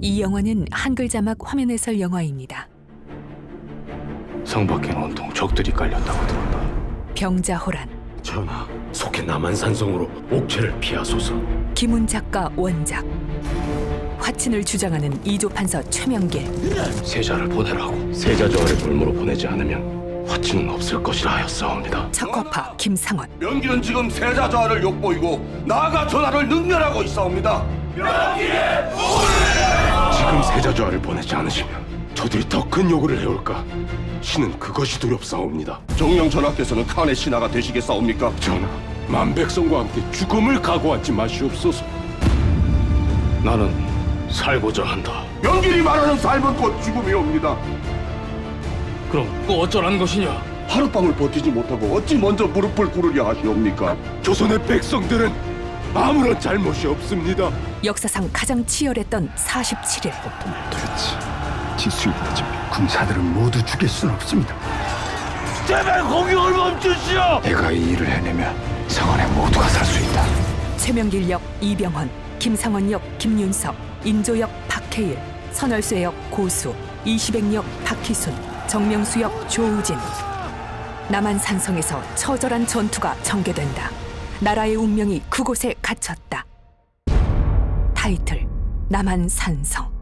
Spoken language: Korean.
이 영화는 한글 자막 화면 해설 영화입니다. 성 밖엔 온통 적들이 깔렸다고 들었다. 병자호란, 전하, 속해 남한산성으로 옥체를 피하소서. 김훈 작가 원작. 화친을 주장하는 이조 판서 최명길, 세자를 보내라고 세자조화를 물무로 보내지 않으면 화치는 없을 것이라 하였사옵니다. 착화파 김상원, 명기는 지금 세자좌를 욕보이고 나아가 전하를 능멸하고 있사옵니다. 지금 세자조화를 보내지 않으시면 저들이 더 큰 요구를 해올까? 신은 그것이 두렵사옵니다. 정령 전하께서는 칸의 신하가 되시겠사옵니까? 전하, 만백성과 함께 죽음을 각오하지 마시옵소서. 나는 살고자 한다. 명길이 말하는 삶은 곧 죽음이옵니다. 그럼 또 어쩌라는 것이냐? 하룻밤을 버티지 못하고 어찌 먼저 무릎을 꿇으려 하시옵니까? 조선의 백성들은 아무런 잘못이 없습니다. 역사상 가장 치열했던 47일. 그렇지. 지수이다지 군사들은 모두 죽일 수는 없습니다. 제발 공격을 멈추시오! 내가 이 일을 해내면 성안에 모두가 살 수 있다. 최명길 역 이병헌, 김상원 역 김윤석, 인조 역 박해일, 선월수 역 고수, 이시백 역 박희순, 정명수 역 조우진. 남한 산성에서 처절한 전투가 전개된다. 나라의 운명이 그곳에 갇혔다. 타이틀 남한 산성.